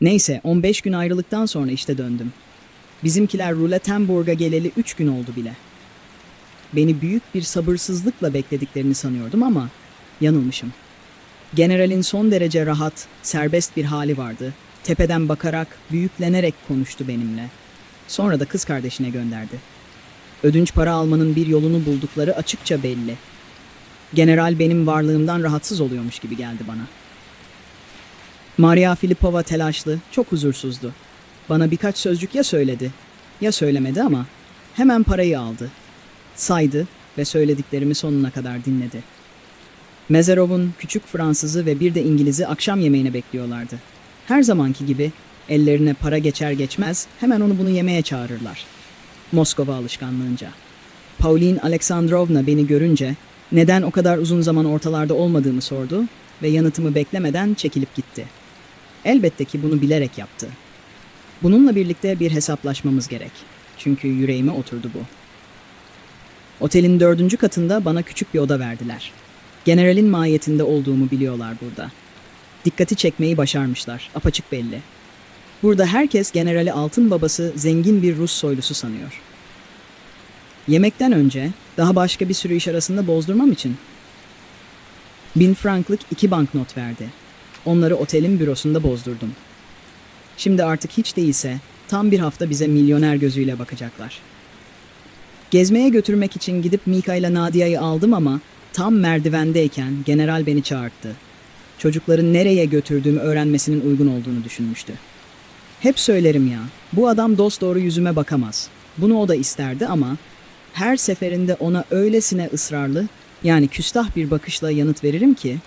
Neyse 15 gün ayrılıktan sonra işte döndüm. Bizimkiler Ruletenburg'a geleli 3 gün oldu bile. Beni büyük bir sabırsızlıkla beklediklerini sanıyordum ama yanılmışım. Generalin son derece rahat, serbest bir hali vardı. Tepeden bakarak, büyüklenerek konuştu benimle. Sonra da kız kardeşine gönderdi. Ödünç para almanın bir yolunu buldukları açıkça belli. General benim varlığımdan rahatsız oluyormuş gibi geldi bana. Maria Filipova telaşlı, çok huzursuzdu. Bana birkaç sözcük ya söyledi, ya söylemedi ama hemen parayı aldı. Saydı ve söylediklerimi sonuna kadar dinledi. Mezerov'un küçük Fransızı ve bir de İngiliz'i akşam yemeğine bekliyorlardı. Her zamanki gibi ellerine para geçer geçmez hemen onu bunu yemeye çağırırlar. Moskova alışkanlığınca. Pauline Alexandrovna beni görünce neden o kadar uzun zaman ortalarda olmadığımı sordu ve yanıtımı beklemeden çekilip gitti. Elbette ki bunu bilerek yaptı. Bununla birlikte bir hesaplaşmamız gerek. Çünkü yüreğime oturdu bu. Otelin dördüncü katında bana küçük bir oda verdiler. Generalin mahiyetinde olduğumu biliyorlar burada. Dikkati çekmeyi başarmışlar, apaçık belli. Burada herkes generali altın babası zengin bir Rus soylusu sanıyor. Yemekten önce daha başka bir sürü iş arasında bozdurmam için bin franklık iki banknot verdi. Onları otelin bürosunda bozdurdum. Şimdi artık hiç değilse tam bir hafta bize milyoner gözüyle bakacaklar. Gezmeye götürmek için gidip Mika ile Nadia'yı aldım ama tam merdivendeyken general beni çağırdı. Çocukların nereye götürdüğümü öğrenmesinin uygun olduğunu düşünmüştü. Hep söylerim ya, bu adam dost doğru yüzüme bakamaz. Bunu o da isterdi ama her seferinde ona öylesine ısrarlı, yani küstah bir bakışla yanıt veririm ki,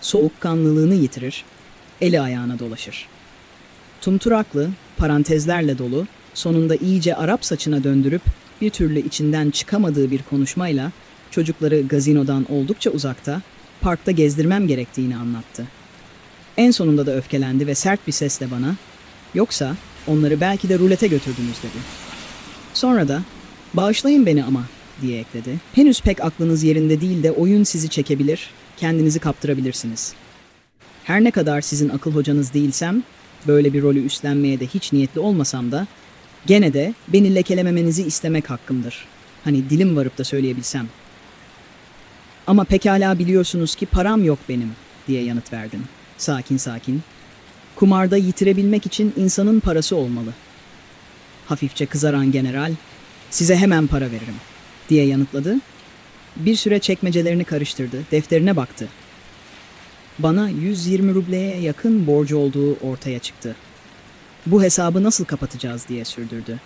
soğukkanlılığını yitirir, eli ayağına dolaşır. Tumturaklı, parantezlerle dolu, sonunda iyice Arap saçına döndürüp bir türlü içinden çıkamadığı bir konuşmayla çocukları gazinodan oldukça uzakta, parkta gezdirmem gerektiğini anlattı. En sonunda da öfkelendi ve sert bir sesle bana, yoksa onları belki de rulete götürdünüz dedi. Sonra da, bağışlayın beni ama diye ekledi. Henüz pek aklınız yerinde değil de oyun sizi çekebilir, kendinizi kaptırabilirsiniz. Her ne kadar sizin akıl hocanız değilsem, böyle bir rolü üstlenmeye de hiç niyetli olmasam da, gene de beni lekelememenizi istemek hakkımdır. Hani dilim varıp da söyleyebilsem. Ama pekala biliyorsunuz ki param yok benim, diye yanıt verdim. Sakin sakin. Kumarda yitirebilmek için insanın parası olmalı. Hafifçe kızaran general, size hemen para veririm, diye yanıtladı. Bir süre çekmecelerini karıştırdı, defterine baktı. Bana 120 rubleye yakın borcu olduğu ortaya çıktı. Bu hesabı nasıl kapatacağız diye sürdürdü.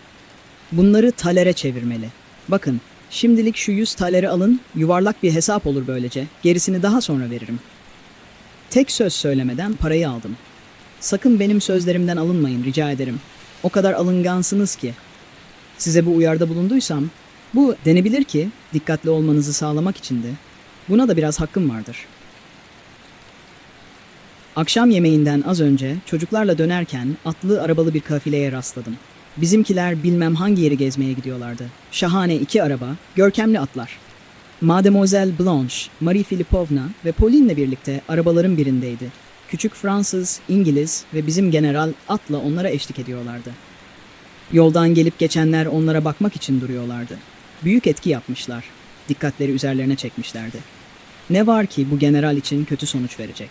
Bunları talere çevirmeli. Bakın, şimdilik şu 100 taleri alın, yuvarlak bir hesap olur böylece. Gerisini daha sonra veririm. Tek söz söylemeden parayı aldım. Sakın benim sözlerimden alınmayın rica ederim. O kadar alıngansınız ki. Size bu uyarda bulunduysam, bu denebilir ki dikkatli olmanızı sağlamak için de buna da biraz hakkım vardır. Akşam yemeğinden az önce çocuklarla dönerken atlı arabalı bir kafileye rastladım. Bizimkiler bilmem hangi yeri gezmeye gidiyorlardı. Şahane iki araba, görkemli atlar. Mademoiselle Blanche, Marie Filipovna ve Pauline'le birlikte arabaların birindeydi. Küçük Fransız, İngiliz ve bizim general atla onlara eşlik ediyorlardı. Yoldan gelip geçenler onlara bakmak için duruyorlardı. Büyük etki yapmışlar. Dikkatleri üzerlerine çekmişlerdi. Ne var ki bu general için kötü sonuç verecek.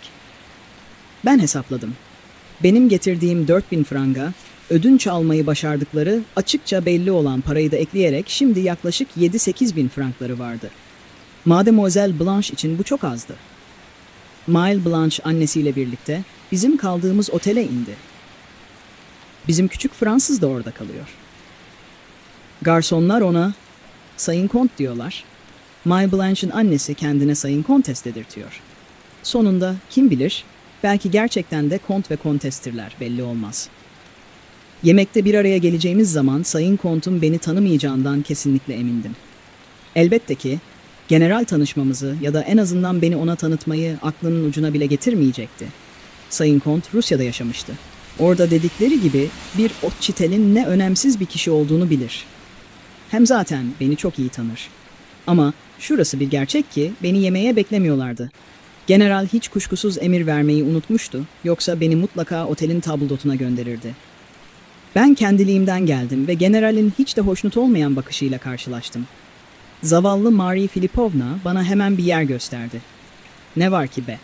Ben hesapladım. Benim getirdiğim 4000 franga, ödünç almayı başardıkları açıkça belli olan parayı da ekleyerek şimdi yaklaşık 7-8 bin frankları vardı. Mademoiselle Blanche için bu çok azdı. Mail Blanche annesiyle birlikte bizim kaldığımız otele indi. Bizim küçük Fransız da orada kalıyor. Garsonlar ona Sayın Kont diyorlar. May Blanche'ın annesi kendine Sayın Kontes dedirtiyor. Sonunda kim bilir belki gerçekten de kont ve kontestirler belli olmaz. Yemekte bir araya geleceğimiz zaman Sayın Kont'un beni tanımayacağından kesinlikle emindim. Elbette ki general tanışmamızı ya da en azından beni ona tanıtmayı aklının ucuna bile getirmeyecekti. Sayın Kont Rusya'da yaşamıştı. Orada dedikleri gibi bir Otçitel'in ne önemsiz bir kişi olduğunu bilir. Hem zaten beni çok iyi tanır. Ama şurası bir gerçek ki beni yemeğe beklemiyorlardı. General hiç kuşkusuz emir vermeyi unutmuştu, yoksa beni mutlaka otelin tabldotuna gönderirdi. Ben kendiliğimden geldim ve generalin hiç de hoşnut olmayan bakışıyla karşılaştım. Zavallı Marie Filipovna bana hemen bir yer gösterdi. Ne var ki be?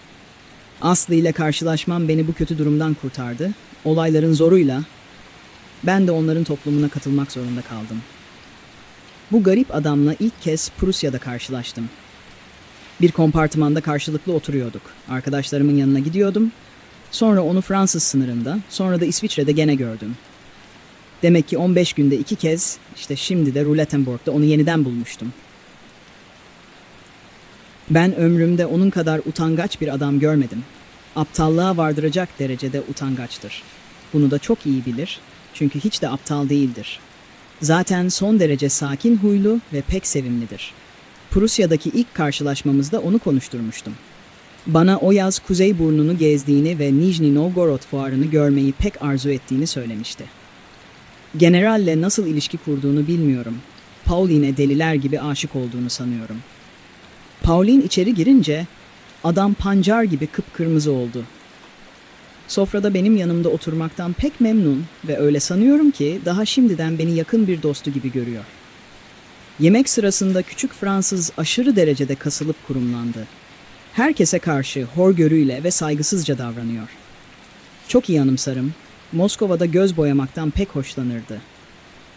Aslı ile karşılaşmam beni bu kötü durumdan kurtardı. Olayların zoruyla ben de onların toplumuna katılmak zorunda kaldım. Bu garip adamla ilk kez Prusya'da karşılaştım. Bir kompartımanda karşılıklı oturuyorduk. Arkadaşlarımın yanına gidiyordum. Sonra onu Fransız sınırında, sonra da İsviçre'de gene gördüm. Demek ki 15 günde iki kez, işte şimdi de Rulettenburg'da onu yeniden bulmuştum. Ben ömrümde onun kadar utangaç bir adam görmedim. Aptallığa vardıracak derecede utangaçtır. Bunu da çok iyi bilir, çünkü hiç de aptal değildir. Zaten son derece sakin huylu ve pek sevimlidir. Prusya'daki ilk karşılaşmamızda onu konuşturmuştum. Bana o yaz Kuzey Burnu'nu gezdiğini ve Nijni Novgorod fuarını görmeyi pek arzu ettiğini söylemişti. Generalle nasıl ilişki kurduğunu bilmiyorum. Pauline deliler gibi aşık olduğunu sanıyorum. Pauline içeri girince adam pancar gibi kıpkırmızı oldu. Sofrada benim yanımda oturmaktan pek memnun ve öyle sanıyorum ki daha şimdiden beni yakın bir dostu gibi görüyor. Yemek sırasında küçük Fransız aşırı derecede kasılıp kurumlandı. Herkese karşı horgörüyle ve saygısızca davranıyor. Çok iyi anımsarım. Moskova'da göz boyamaktan pek hoşlanırdı.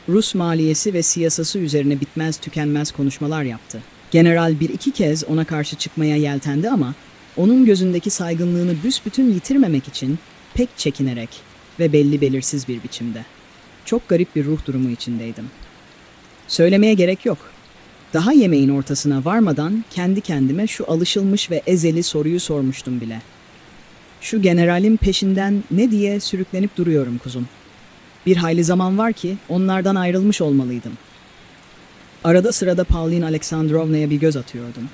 Rus maliyesi ve siyasası üzerine bitmez tükenmez konuşmalar yaptı. General bir iki kez ona karşı çıkmaya yeltendi ama onun gözündeki saygınlığını büsbütün yitirmemek için pek çekinerek ve belli belirsiz bir biçimde. Çok garip bir ruh durumu içindeydim. Söylemeye gerek yok. Daha yemeğin ortasına varmadan kendi kendime şu alışılmış ve ezeli soruyu sormuştum bile. Şu generalin peşinden ne diye sürüklenip duruyorum kuzum. Bir hayli zaman var ki onlardan ayrılmış olmalıydım. Arada sırada Pauline Aleksandrovna'ya bir göz atıyordum.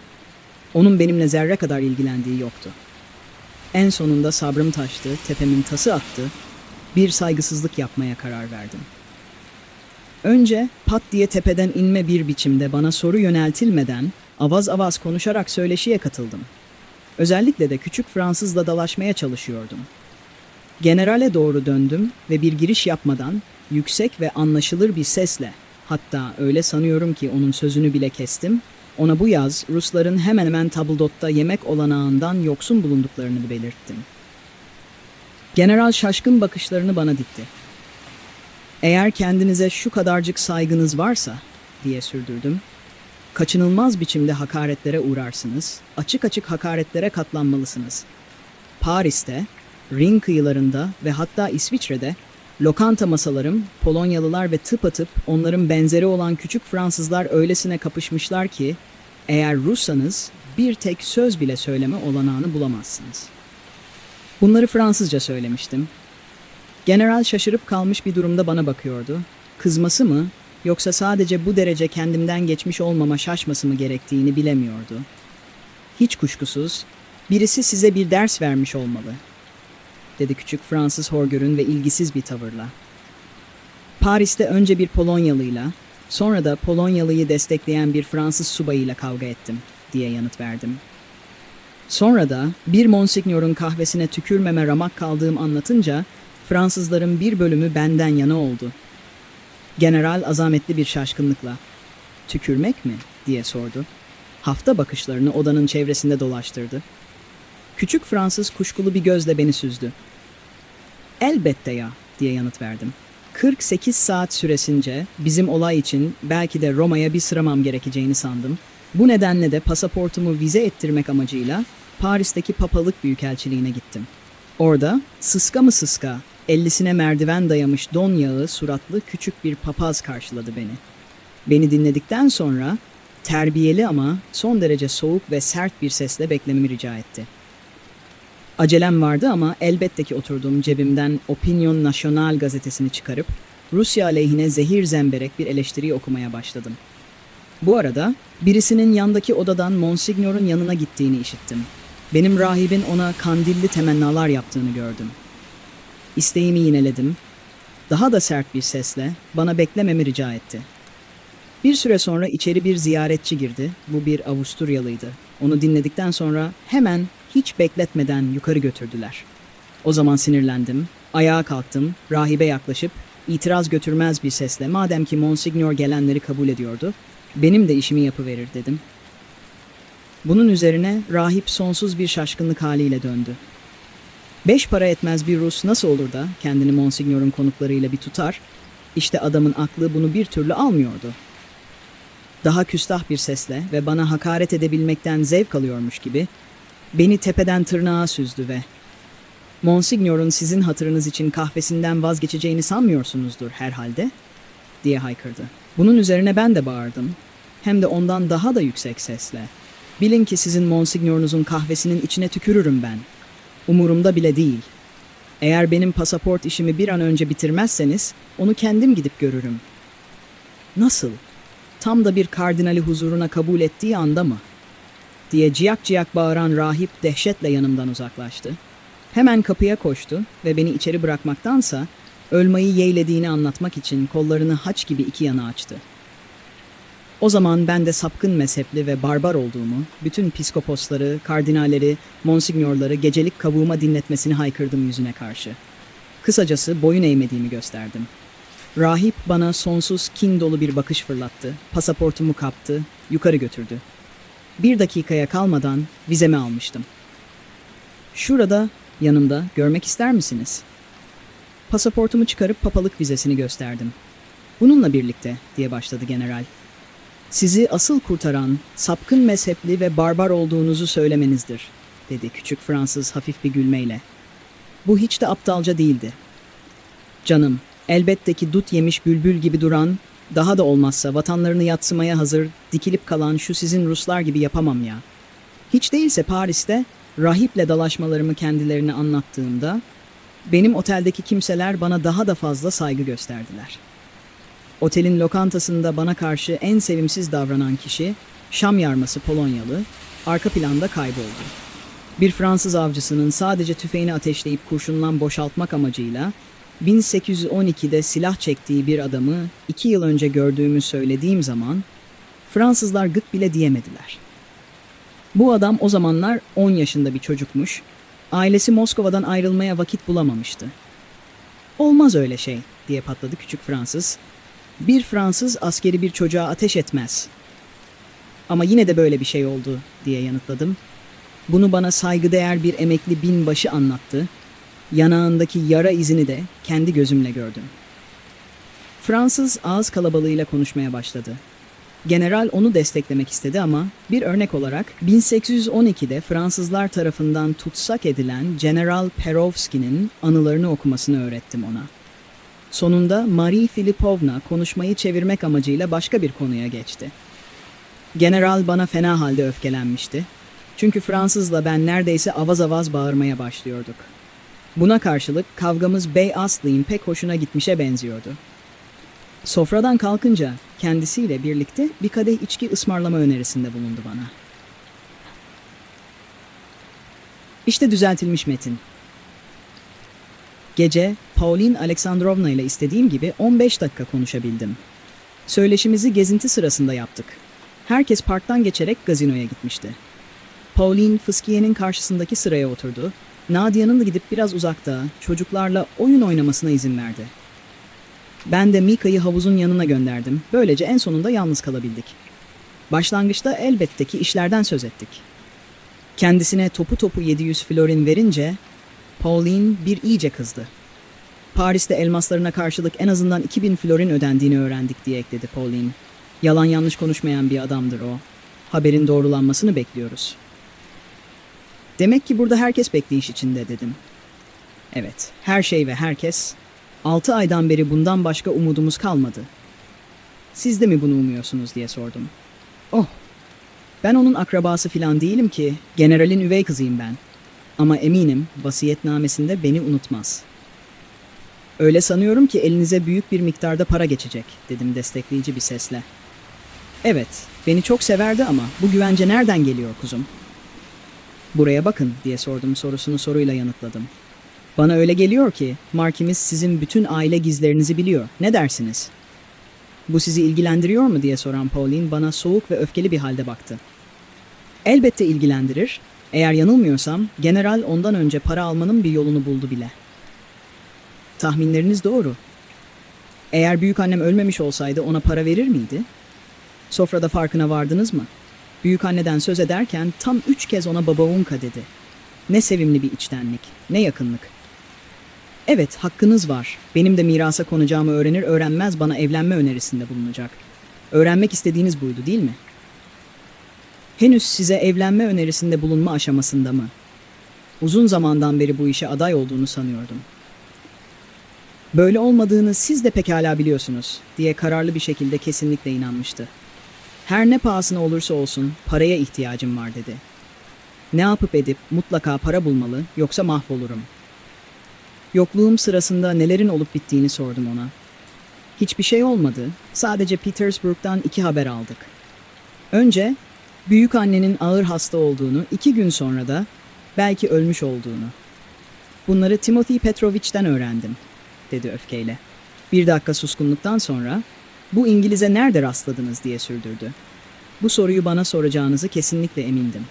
Onun benimle zerre kadar ilgilendiği yoktu. En sonunda sabrım taştı, tepemin tası attı, bir saygısızlık yapmaya karar verdim. Önce pat diye tepeden inme bir biçimde bana soru yöneltilmeden avaz avaz konuşarak söyleşiye katıldım. Özellikle de küçük Fransızla dalaşmaya çalışıyordum. Generale doğru döndüm ve bir giriş yapmadan yüksek ve anlaşılır bir sesle hatta öyle sanıyorum ki onun sözünü bile kestim ona bu yaz Rusların hemen hemen tabuldotta yemek olanağından yoksun bulunduklarını belirttim. General şaşkın bakışlarını bana dikti. Eğer kendinize şu kadarcık saygınız varsa, diye sürdürdüm, kaçınılmaz biçimde hakaretlere uğrarsınız, açık açık hakaretlere katlanmalısınız. Paris'te, Ring kıyılarında ve hatta İsviçre'de lokanta masalarım, Polonyalılar ve tıpatıp onların benzeri olan küçük Fransızlar öylesine kapışmışlar ki, eğer Russanız bir tek söz bile söyleme olanağını bulamazsınız. Bunları Fransızca söylemiştim General şaşırıp kalmış bir durumda bana bakıyordu. Kızması mı yoksa sadece bu derece kendimden geçmiş olmama şaşması mı gerektiğini bilemiyordu. Hiç kuşkusuz birisi size bir ders vermiş olmalı, dedi küçük Fransız horgörün ve ilgisiz bir tavırla. Paris'te önce bir Polonyalıyla, sonra da Polonyalıyı destekleyen bir Fransız subayıyla kavga ettim, diye yanıt verdim. Sonra da bir Monsignor'un kahvesine tükürmeme ramak kaldığım anlatınca Fransızların bir bölümü benden yana oldu. General azametli bir şaşkınlıkla "Tükürmek mi?" diye sordu. Hafta bakışlarını odanın çevresinde dolaştırdı. Küçük Fransız kuşkulu bir gözle beni süzdü. "Elbette ya." diye yanıt verdim. 48 saat süresince bizim olay için belki de Roma'ya bir sıramam gerekeceğini sandım. Bu nedenle de pasaportumu vize ettirmek amacıyla Paris'teki papalık büyükelçiliğine gittim. Orada sıska mı sıska Ellisine merdiven dayamış don yağı suratlı küçük bir papaz karşıladı beni. Beni dinledikten sonra terbiyeli ama son derece soğuk ve sert bir sesle beklememi rica etti. Acelem vardı ama elbette ki oturduğum cebimden Opinion National gazetesini çıkarıp Rusya aleyhine zehir zemberek bir eleştiri okumaya başladım. Bu arada birisinin yandaki odadan Monsignor'un yanına gittiğini işittim. Benim rahibin ona kandilli temennalar yaptığını gördüm. İsteğimi yineledim. Daha da sert bir sesle bana beklememi rica etti. Bir süre sonra içeri bir ziyaretçi girdi. Bu bir Avusturyalıydı. Onu dinledikten sonra hemen hiç bekletmeden yukarı götürdüler. O zaman sinirlendim, ayağa kalktım, rahibe yaklaşıp itiraz götürmez bir sesle madem ki Monsignor gelenleri kabul ediyordu, benim de işimi yapıverir dedim. Bunun üzerine rahip sonsuz bir şaşkınlık haliyle döndü. Beş para etmez bir Rus nasıl olur da kendini Monsignor'un konuklarıyla bir tutar, işte adamın aklı bunu bir türlü almıyordu. Daha küstah bir sesle ve bana hakaret edebilmekten zevk alıyormuş gibi beni tepeden tırnağa süzdü ve Monsignor'un sizin hatırınız için kahvesinden vazgeçeceğini sanmıyorsunuzdur herhalde, diye haykırdı. Bunun üzerine ben de bağırdım. Hem de ondan daha da yüksek sesle. Bilin ki sizin Monsignor'unuzun kahvesinin içine tükürürüm ben. Umurumda bile değil. Eğer benim pasaport işimi bir an önce bitirmezseniz onu kendim gidip görürüm. Nasıl? Tam da bir kardinali huzuruna kabul ettiği anda mı? Diye ciyak ciyak bağıran rahip dehşetle yanımdan uzaklaştı. Hemen kapıya koştu ve beni içeri bırakmaktansa ölmayı yeğlediğini anlatmak için kollarını haç gibi iki yana açtı. O zaman ben de sapkın mezhepli ve barbar olduğumu, bütün piskoposları, kardinalleri, monsignorları gecelik kavuğuma dinletmesini haykırdım yüzüne karşı. Kısacası boyun eğmediğimi gösterdim. Rahip bana sonsuz kin dolu bir bakış fırlattı, pasaportumu kaptı, yukarı götürdü. Bir dakikaya kalmadan vizemi almıştım. Şurada, yanımda, görmek ister misiniz? Pasaportumu çıkarıp papalık vizesini gösterdim. Bununla birlikte, diye başladı general. Sizi asıl kurtaran, sapkın mezhepli ve barbar olduğunuzu söylemenizdir, dedi küçük Fransız hafif bir gülmeyle. Bu hiç de aptalca değildi. Canım, elbette ki dut yemiş bülbül gibi duran, daha da olmazsa vatanlarını yatsımaya hazır, dikilip kalan şu sizin Ruslar gibi yapamam ya. Hiç değilse Paris'te rahiple dalaşmalarımı kendilerine anlattığımda, benim oteldeki kimseler bana daha da fazla saygı gösterdiler. Otelin lokantasında bana karşı en sevimsiz davranan kişi, Şam yarması Polonyalı, arka planda kayboldu. Bir Fransız avcısının sadece tüfeğini ateşleyip kurşundan boşaltmak amacıyla 1812'de silah çektiği bir adamı iki yıl önce gördüğümü söylediğim zaman Fransızlar gık bile diyemediler. Bu adam o zamanlar 10 yaşında bir çocukmuş, ailesi Moskova'dan ayrılmaya vakit bulamamıştı. Olmaz öyle şey diye patladı küçük Fransız. Bir Fransız askeri bir çocuğa ateş etmez. Ama yine de böyle bir şey oldu diye yanıtladım. Bunu bana saygıdeğer bir emekli binbaşı anlattı. Yanağındaki yara izini de kendi gözümle gördüm. Fransız ağız kalabalığıyla konuşmaya başladı. General onu desteklemek istedi ama bir örnek olarak 1812'de Fransızlar tarafından tutsak edilen General Perovski'nin anılarını okumasını öğrettim ona. Sonunda Marie Filipovna konuşmayı çevirmek amacıyla başka bir konuya geçti. General bana fena halde öfkelenmişti. Çünkü Fransızla ben neredeyse avaz avaz bağırmaya başlıyorduk. Buna karşılık kavgamız Bey Aslı'nın pek hoşuna gitmişe benziyordu. Sofradan kalkınca kendisiyle birlikte bir kadeh içki ısmarlama önerisinde bulundu bana. İşte düzeltilmiş metin. Gece Pauline Alexandrovna ile istediğim gibi 15 dakika konuşabildim. Söyleşimizi gezinti sırasında yaptık. Herkes parktan geçerek gazinoya gitmişti. Pauline Fıskiye'nin karşısındaki sıraya oturdu. Nadia'nın da gidip biraz uzakta çocuklarla oyun oynamasına izin verdi. Ben de Mika'yı havuzun yanına gönderdim. Böylece en sonunda yalnız kalabildik. Başlangıçta elbette ki işlerden söz ettik. Kendisine topu topu 700 florin verince Pauline bir iyice kızdı. Paris'te elmaslarına karşılık en azından 2000 florin ödendiğini öğrendik diye ekledi Pauline. Yalan yanlış konuşmayan bir adamdır o. Haberin doğrulanmasını bekliyoruz. Demek ki burada herkes bekleyiş içinde dedim. Evet, her şey ve herkes. Altı aydan beri bundan başka umudumuz kalmadı. Siz de mi bunu umuyorsunuz diye sordum. Oh, ben onun akrabası filan değilim ki, generalin üvey kızıyım ben. Ama eminim vasiyetnamesinde beni unutmaz. Öyle sanıyorum ki elinize büyük bir miktarda para geçecek, dedim destekleyici bir sesle. Evet, beni çok severdi ama bu güvence nereden geliyor kuzum? Buraya bakın diye sordum sorusunu soruyla yanıtladım. Bana öyle geliyor ki Markimiz sizin bütün aile gizlerinizi biliyor. Ne dersiniz? Bu sizi ilgilendiriyor mu diye soran Pauline bana soğuk ve öfkeli bir halde baktı. Elbette ilgilendirir. Eğer yanılmıyorsam, general ondan önce para almanın bir yolunu buldu bile. Tahminleriniz doğru. Eğer büyük annem ölmemiş olsaydı ona para verir miydi? Sofrada farkına vardınız mı? Büyük anneden söz ederken tam üç kez ona baba Unka dedi. Ne sevimli bir içtenlik, ne yakınlık. Evet, hakkınız var. Benim de mirasa konacağımı öğrenir öğrenmez bana evlenme önerisinde bulunacak. Öğrenmek istediğiniz buydu değil mi? Henüz size evlenme önerisinde bulunma aşamasında mı? Uzun zamandan beri bu işe aday olduğunu sanıyordum. Böyle olmadığını siz de pekala biliyorsunuz diye kararlı bir şekilde kesinlikle inanmıştı. Her ne pahasına olursa olsun paraya ihtiyacım var dedi. Ne yapıp edip mutlaka para bulmalı yoksa mahvolurum. Yokluğum sırasında nelerin olup bittiğini sordum ona. Hiçbir şey olmadı. Sadece Petersburg'dan iki haber aldık. Önce büyük annenin ağır hasta olduğunu, iki gün sonra da belki ölmüş olduğunu. Bunları Timothy Petrovich'ten öğrendim, dedi öfkeyle. Bir dakika suskunluktan sonra, bu İngiliz'e nerede rastladınız diye sürdürdü. Bu soruyu bana soracağınızı kesinlikle emindim.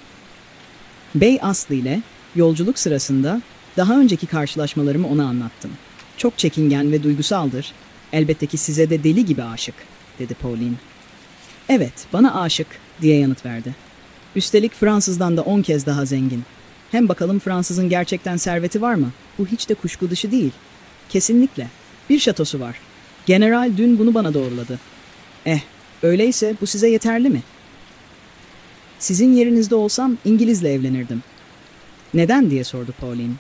Bey Aslı ile yolculuk sırasında daha önceki karşılaşmalarımı ona anlattım. Çok çekingen ve duygusaldır. Elbette ki size de deli gibi aşık, dedi Pauline. Evet, bana aşık, diye yanıt verdi. Üstelik Fransızdan da on kez daha zengin. Hem bakalım Fransızın gerçekten serveti var mı? Bu hiç de kuşku dışı değil. Kesinlikle. Bir şatosu var. General dün bunu bana doğruladı. Eh, öyleyse bu size yeterli mi? Sizin yerinizde olsam İngilizle evlenirdim. Neden diye sordu Pauline.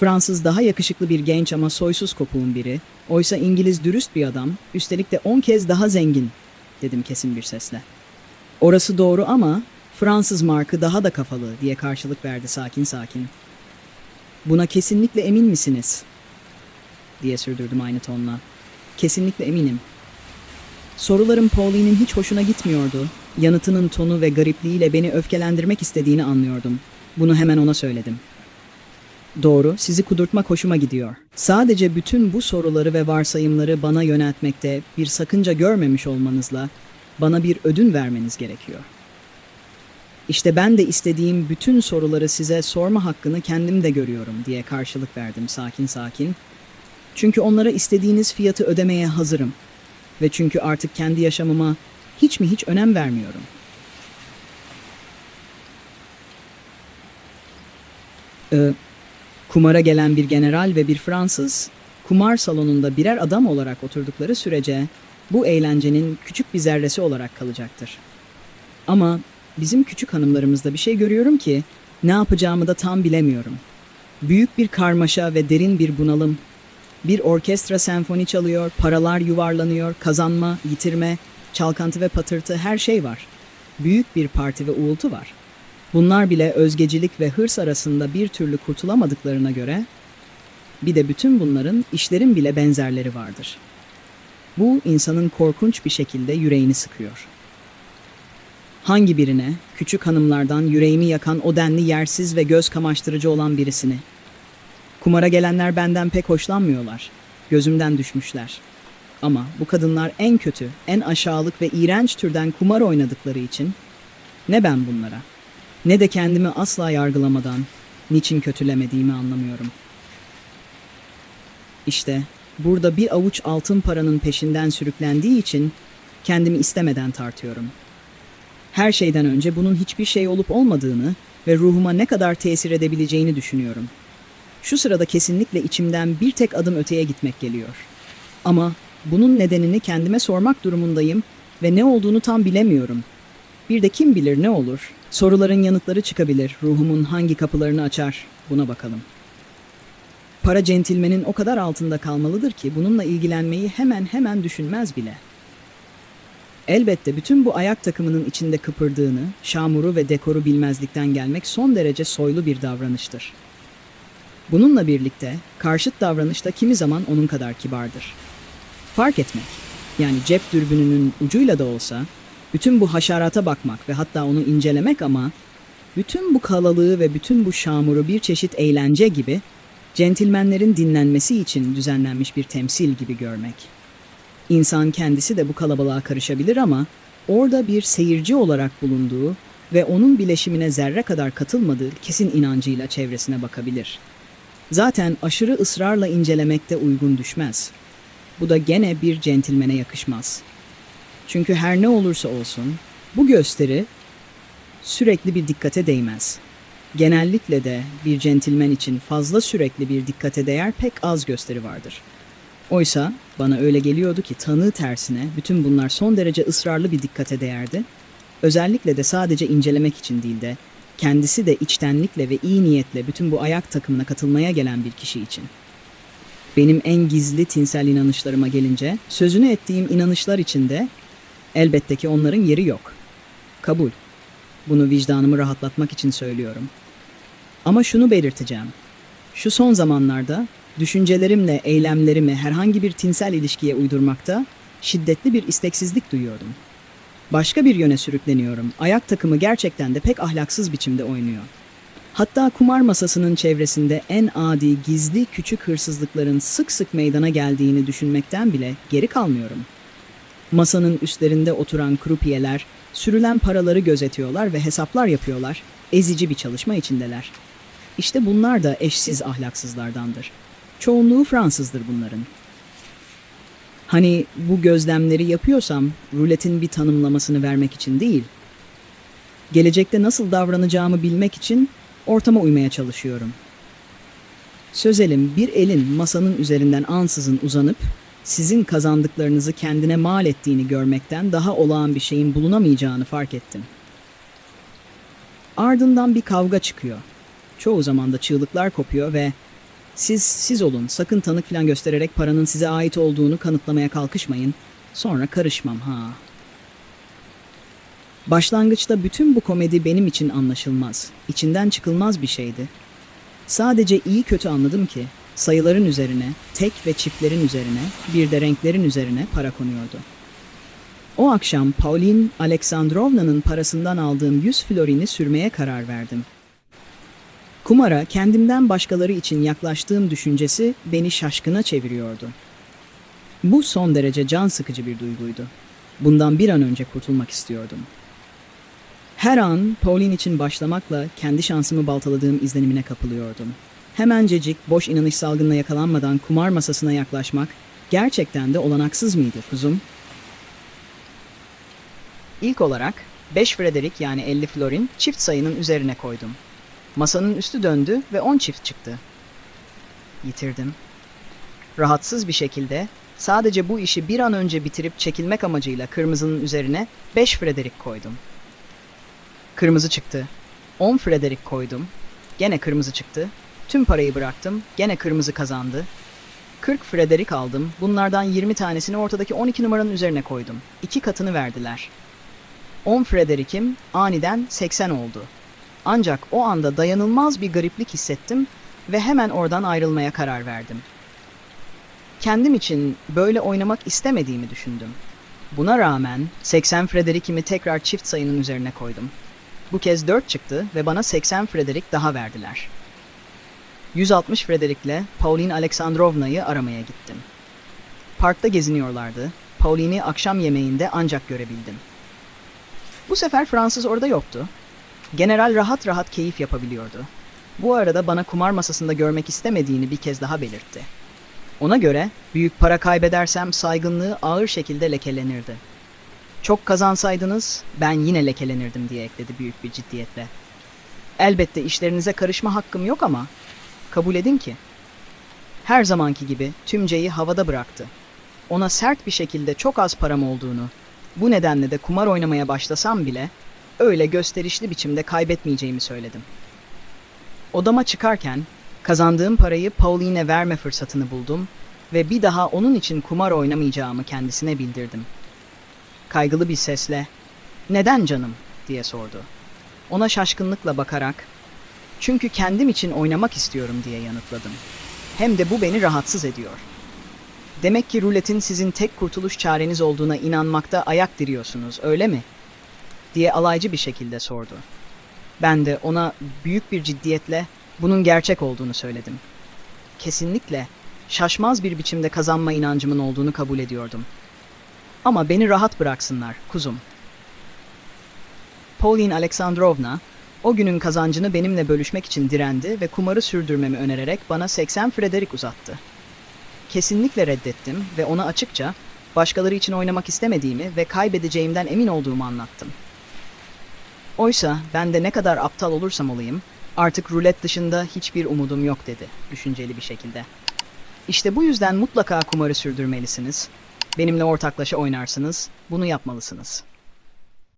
Fransız daha yakışıklı bir genç ama soysuz kopuğun biri. Oysa İngiliz dürüst bir adam, üstelik de on kez daha zengin, dedim kesin bir sesle. Orası doğru ama Fransız markı daha da kafalı diye karşılık verdi sakin sakin. Buna kesinlikle emin misiniz? diye sürdürdüm aynı tonla. Kesinlikle eminim. Sorularım Pauline'in hiç hoşuna gitmiyordu. Yanıtının tonu ve garipliğiyle beni öfkelendirmek istediğini anlıyordum. Bunu hemen ona söyledim. Doğru, sizi kudurtmak hoşuma gidiyor. Sadece bütün bu soruları ve varsayımları bana yöneltmekte bir sakınca görmemiş olmanızla bana bir ödün vermeniz gerekiyor. İşte ben de istediğim bütün soruları size sorma hakkını kendim de görüyorum diye karşılık verdim sakin sakin. Çünkü onlara istediğiniz fiyatı ödemeye hazırım. Ve çünkü artık kendi yaşamıma hiç mi hiç önem vermiyorum. Ee, kumara gelen bir general ve bir Fransız, kumar salonunda birer adam olarak oturdukları sürece bu eğlencenin küçük bir zerresi olarak kalacaktır. Ama bizim küçük hanımlarımızda bir şey görüyorum ki ne yapacağımı da tam bilemiyorum. Büyük bir karmaşa ve derin bir bunalım. Bir orkestra senfoni çalıyor, paralar yuvarlanıyor, kazanma, yitirme, çalkantı ve patırtı her şey var. Büyük bir parti ve uğultu var. Bunlar bile özgecilik ve hırs arasında bir türlü kurtulamadıklarına göre bir de bütün bunların işlerin bile benzerleri vardır.'' Bu insanın korkunç bir şekilde yüreğini sıkıyor. Hangi birine, küçük hanımlardan yüreğimi yakan o denli yersiz ve göz kamaştırıcı olan birisini? Kumara gelenler benden pek hoşlanmıyorlar. Gözümden düşmüşler. Ama bu kadınlar en kötü, en aşağılık ve iğrenç türden kumar oynadıkları için ne ben bunlara ne de kendimi asla yargılamadan niçin kötülemediğimi anlamıyorum. İşte burada bir avuç altın paranın peşinden sürüklendiği için kendimi istemeden tartıyorum. Her şeyden önce bunun hiçbir şey olup olmadığını ve ruhuma ne kadar tesir edebileceğini düşünüyorum. Şu sırada kesinlikle içimden bir tek adım öteye gitmek geliyor. Ama bunun nedenini kendime sormak durumundayım ve ne olduğunu tam bilemiyorum. Bir de kim bilir ne olur? Soruların yanıtları çıkabilir. Ruhumun hangi kapılarını açar? Buna bakalım. Para centilmenin o kadar altında kalmalıdır ki bununla ilgilenmeyi hemen hemen düşünmez bile. Elbette bütün bu ayak takımının içinde kıpırdığını, şamuru ve dekoru bilmezlikten gelmek son derece soylu bir davranıştır. Bununla birlikte karşıt davranış da kimi zaman onun kadar kibardır. Fark etmek, yani cep dürbününün ucuyla da olsa, bütün bu haşarata bakmak ve hatta onu incelemek ama bütün bu kalalığı ve bütün bu şamuru bir çeşit eğlence gibi centilmenlerin dinlenmesi için düzenlenmiş bir temsil gibi görmek. İnsan kendisi de bu kalabalığa karışabilir ama orada bir seyirci olarak bulunduğu ve onun bileşimine zerre kadar katılmadığı kesin inancıyla çevresine bakabilir. Zaten aşırı ısrarla incelemekte uygun düşmez. Bu da gene bir centilmene yakışmaz. Çünkü her ne olursa olsun bu gösteri sürekli bir dikkate değmez. Genellikle de bir centilmen için fazla sürekli bir dikkate değer pek az gösteri vardır. Oysa bana öyle geliyordu ki tanığı tersine bütün bunlar son derece ısrarlı bir dikkate değerdi. Özellikle de sadece incelemek için değil de kendisi de içtenlikle ve iyi niyetle bütün bu ayak takımına katılmaya gelen bir kişi için. Benim en gizli tinsel inanışlarıma gelince sözünü ettiğim inanışlar içinde elbette ki onların yeri yok. Kabul. Bunu vicdanımı rahatlatmak için söylüyorum. Ama şunu belirteceğim. Şu son zamanlarda düşüncelerimle eylemlerimi herhangi bir tinsel ilişkiye uydurmakta şiddetli bir isteksizlik duyuyordum. Başka bir yöne sürükleniyorum. Ayak takımı gerçekten de pek ahlaksız biçimde oynuyor. Hatta kumar masasının çevresinde en adi, gizli küçük hırsızlıkların sık sık meydana geldiğini düşünmekten bile geri kalmıyorum. Masanın üstlerinde oturan krupiyeler, sürülen paraları gözetiyorlar ve hesaplar yapıyorlar. Ezici bir çalışma içindeler. İşte bunlar da eşsiz ahlaksızlardandır. Çoğunluğu Fransızdır bunların. Hani bu gözlemleri yapıyorsam ruletin bir tanımlamasını vermek için değil, gelecekte nasıl davranacağımı bilmek için ortama uymaya çalışıyorum. Sözelim bir elin masanın üzerinden ansızın uzanıp sizin kazandıklarınızı kendine mal ettiğini görmekten daha olağan bir şeyin bulunamayacağını fark ettim. Ardından bir kavga çıkıyor. Çoğu zaman da çığlıklar kopuyor ve siz siz olun sakın tanık falan göstererek paranın size ait olduğunu kanıtlamaya kalkışmayın. Sonra karışmam ha. Başlangıçta bütün bu komedi benim için anlaşılmaz, içinden çıkılmaz bir şeydi. Sadece iyi kötü anladım ki sayıların üzerine, tek ve çiftlerin üzerine, bir de renklerin üzerine para konuyordu. O akşam Pauline Aleksandrovna'nın parasından aldığım 100 florini sürmeye karar verdim. Kumara kendimden başkaları için yaklaştığım düşüncesi beni şaşkına çeviriyordu. Bu son derece can sıkıcı bir duyguydu. Bundan bir an önce kurtulmak istiyordum. Her an Pauline için başlamakla kendi şansımı baltaladığım izlenimine kapılıyordum. Hemencecik boş inanış salgınına yakalanmadan kumar masasına yaklaşmak gerçekten de olanaksız mıydı kuzum? İlk olarak 5 Frederick yani 50 florin çift sayının üzerine koydum. Masanın üstü döndü ve 10 çift çıktı. Yitirdim. Rahatsız bir şekilde sadece bu işi bir an önce bitirip çekilmek amacıyla kırmızının üzerine 5 Frederick koydum. Kırmızı çıktı. 10 Frederick koydum. Gene kırmızı çıktı. Tüm parayı bıraktım. Gene kırmızı kazandı. 40 Frederick aldım. Bunlardan 20 tanesini ortadaki 12 numaranın üzerine koydum. İki katını verdiler. 10 Frederick'im aniden 80 oldu. Ancak o anda dayanılmaz bir gariplik hissettim ve hemen oradan ayrılmaya karar verdim. Kendim için böyle oynamak istemediğimi düşündüm. Buna rağmen 80 Frederick'imi tekrar çift sayının üzerine koydum. Bu kez 4 çıktı ve bana 80 Frederick daha verdiler. 160 Frederick'le Pauline Aleksandrovna'yı aramaya gittim. Parkta geziniyorlardı. Pauline'i akşam yemeğinde ancak görebildim. Bu sefer Fransız orada yoktu. General rahat rahat keyif yapabiliyordu. Bu arada bana kumar masasında görmek istemediğini bir kez daha belirtti. Ona göre büyük para kaybedersem saygınlığı ağır şekilde lekelenirdi. Çok kazansaydınız ben yine lekelenirdim diye ekledi büyük bir ciddiyetle. Elbette işlerinize karışma hakkım yok ama kabul edin ki. Her zamanki gibi tümceyi havada bıraktı. Ona sert bir şekilde çok az param olduğunu, bu nedenle de kumar oynamaya başlasam bile öyle gösterişli biçimde kaybetmeyeceğimi söyledim. Odama çıkarken kazandığım parayı Pauline verme fırsatını buldum ve bir daha onun için kumar oynamayacağımı kendisine bildirdim. Kaygılı bir sesle "Neden canım?" diye sordu. Ona şaşkınlıkla bakarak "Çünkü kendim için oynamak istiyorum." diye yanıtladım. Hem de bu beni rahatsız ediyor. Demek ki ruletin sizin tek kurtuluş çareniz olduğuna inanmakta ayak diriyorsunuz, öyle mi? Diye alaycı bir şekilde sordu. Ben de ona büyük bir ciddiyetle bunun gerçek olduğunu söyledim. Kesinlikle şaşmaz bir biçimde kazanma inancımın olduğunu kabul ediyordum. Ama beni rahat bıraksınlar, kuzum. Pauline Alexandrovna, o günün kazancını benimle bölüşmek için direndi ve kumarı sürdürmemi önererek bana 80 Frederick uzattı. Kesinlikle reddettim ve ona açıkça başkaları için oynamak istemediğimi ve kaybedeceğimden emin olduğumu anlattım. Oysa ben de ne kadar aptal olursam olayım, artık rulet dışında hiçbir umudum yok dedi düşünceli bir şekilde. İşte bu yüzden mutlaka kumarı sürdürmelisiniz. Benimle ortaklaşa oynarsınız, bunu yapmalısınız.